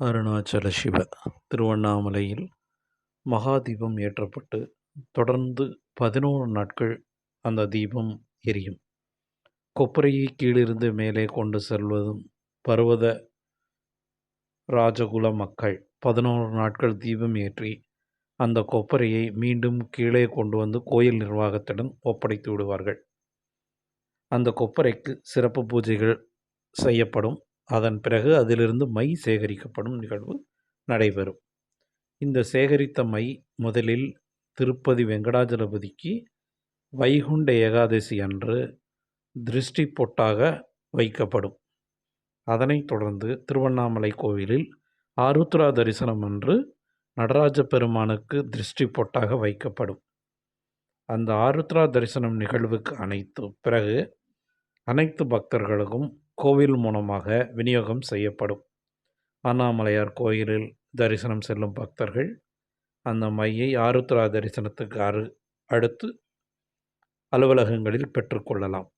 அருணாச்சல சிவ திருவண்ணாமலையில் மகா தீபம் ஏற்றப்பட்டு தொடர்ந்து பதினோரு நாட்கள் அந்த தீபம் எரியும். கொப்பரையை கீழிருந்து மேலே கொண்டு செல்வதும் பருவத ராஜகுல மக்கள் பதினோரு நாட்கள் தீபம் ஏற்றி அந்த கொப்பரையை மீண்டும் கீழே கொண்டு வந்து கோயில் நிர்வாகத்திடம் ஒப்படைத்து விடுவார்கள். அந்த கொப்பரைக்கு சிறப்பு பூஜைகள் செய்யப்படும். அதன் பிறகு அதிலிருந்து மை சேகரிக்கப்படும் நிகழ்வு நடைபெறும். இந்த சேகரித்த மை முதலில் திருப்பதி வெங்கடாஜலபதிக்கு வைகுண்ட ஏகாதசி அன்று திருஷ்டி பொட்டாக வைக்கப்படும். அதனைத் தொடர்ந்து திருவண்ணாமலை கோவிலில் ஆருத்ரா தரிசனம் அன்று நடராஜ பெருமானுக்கு திருஷ்டி பொட்டாக வைக்கப்படும். அந்த ஆருத்ரா தரிசனம் நிகழ்வுக்கு அனைத்து பிறகு அனைத்து பக்தர்களுக்கும் கோவில் மூலமாக விநியோகம் செய்யப்படும். அண்ணாமலையார் கோயிலில் தரிசனம் செல்லும் பக்தர்கள் அந்த மையை ஆருத்ரா தரிசனத்துக்கு அரு அடுத்து அலுவலகங்களில் பெற்றுக்கொள்ளலாம்